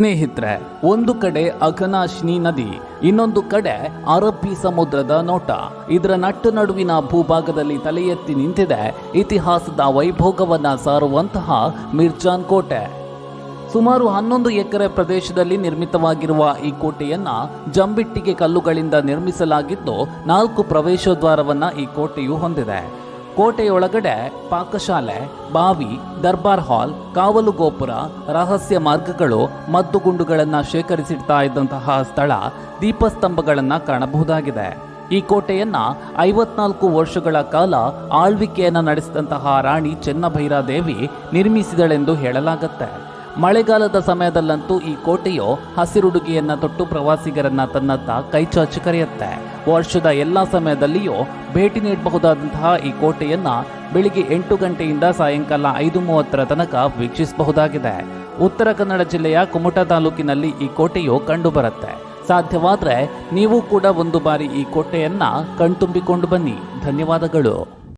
ಸ್ನೇಹಿತರೆ, ಒಂದು ಕಡೆ ಅಘನಾಶಿನಿ ನದಿ, ಇನ್ನೊಂದು ಕಡೆ ಅರಬ್ಬಿ ಸಮುದ್ರದ ನೋಟ. ಇದರ ನಟ್ಟು ನಡುವಿನ ಭೂಭಾಗದಲ್ಲಿ ತಲೆ ಎತ್ತಿ ನಿಂತಿದೆ ಇತಿಹಾಸದ ವೈಭೋಗವನ್ನ ಸಾರುವಂತಹ ಮಿರ್ಜಾನ್ ಕೋಟೆ. ಸುಮಾರು ಹನ್ನೊಂದು ಎಕರೆ ಪ್ರದೇಶದಲ್ಲಿ ನಿರ್ಮಿತವಾಗಿರುವ ಈ ಕೋಟೆಯನ್ನ ಜಂಬಿಟ್ಟಿಗೆ ಕಲ್ಲುಗಳಿಂದ ನಿರ್ಮಿಸಲಾಗಿದ್ದು ನಾಲ್ಕು ಪ್ರವೇಶದ್ವಾರವನ್ನ ಈ ಕೋಟೆಯು ಹೊಂದಿದೆ. ಕೋಟೆಯೊಳಗಡೆ ಪಾಕಶಾಲೆ, ಬಾವಿ, ದರ್ಬಾರ್ ಹಾಲ್, ಕಾವಲು ಗೋಪುರ, ರಹಸ್ಯ ಮಾರ್ಗಗಳು ಮದ್ದುಗುಂಡುಗಳನ್ನು ಶೇಖರಿಸಿಡ್ತಾ ಇದ್ದಂತಹ ಸ್ಥಳ ದೀಪಸ್ತಂಭಗಳನ್ನು ಕಾಣಬಹುದಾಗಿದೆ. ಈ ಕೋಟೆಯನ್ನ ಐವತ್ನಾಲ್ಕು ವರ್ಷಗಳ ಕಾಲ ಆಳ್ವಿಕೆಯನ್ನು ನಡೆಸಿದಂತಹ ರಾಣಿ ಚೆನ್ನಭೈರಾದೇವಿ ನಿರ್ಮಿಸಿದಳೆಂದು ಹೇಳಲಾಗುತ್ತೆ. ಮಳೆಗಾಲದ ಸಮಯದಲ್ಲಂತೂ ಈ ಕೋಟೆಯು ಹಸಿರುಡುಗಿಯನ್ನ ತೊಟ್ಟು ಪ್ರವಾಸಿಗರನ್ನ ತನ್ನತ್ತ ಕೈಚಾಚಿ ಕರೆಯುತ್ತೆ. ವರ್ಷದ ಎಲ್ಲ ಸಮಯದಲ್ಲಿಯೂ ಭೇಟಿ ನೀಡಬಹುದಾದಂತಹ ಈ ಕೋಟೆಯನ್ನ ಬೆಳಿಗ್ಗೆ ಎಂಟು ಗಂಟೆಯಿಂದ ಸಾಯಂಕಾಲ ಐದು ಮೂವತ್ತರ ತನಕ ವೀಕ್ಷಿಸಬಹುದಾಗಿದೆ. ಉತ್ತರ ಕನ್ನಡ ಜಿಲ್ಲೆಯ ಕುಮಟಾ ತಾಲೂಕಿನಲ್ಲಿ ಈ ಕೋಟೆಯು ಕಂಡುಬರುತ್ತೆ. ಸಾಧ್ಯವಾದರೆ ನೀವು ಕೂಡ ಒಂದು ಬಾರಿ ಈ ಕೋಟೆಯನ್ನ ಕಣ್ತುಂಬಿಕೊಂಡು ಬನ್ನಿ. ಧನ್ಯವಾದಗಳು.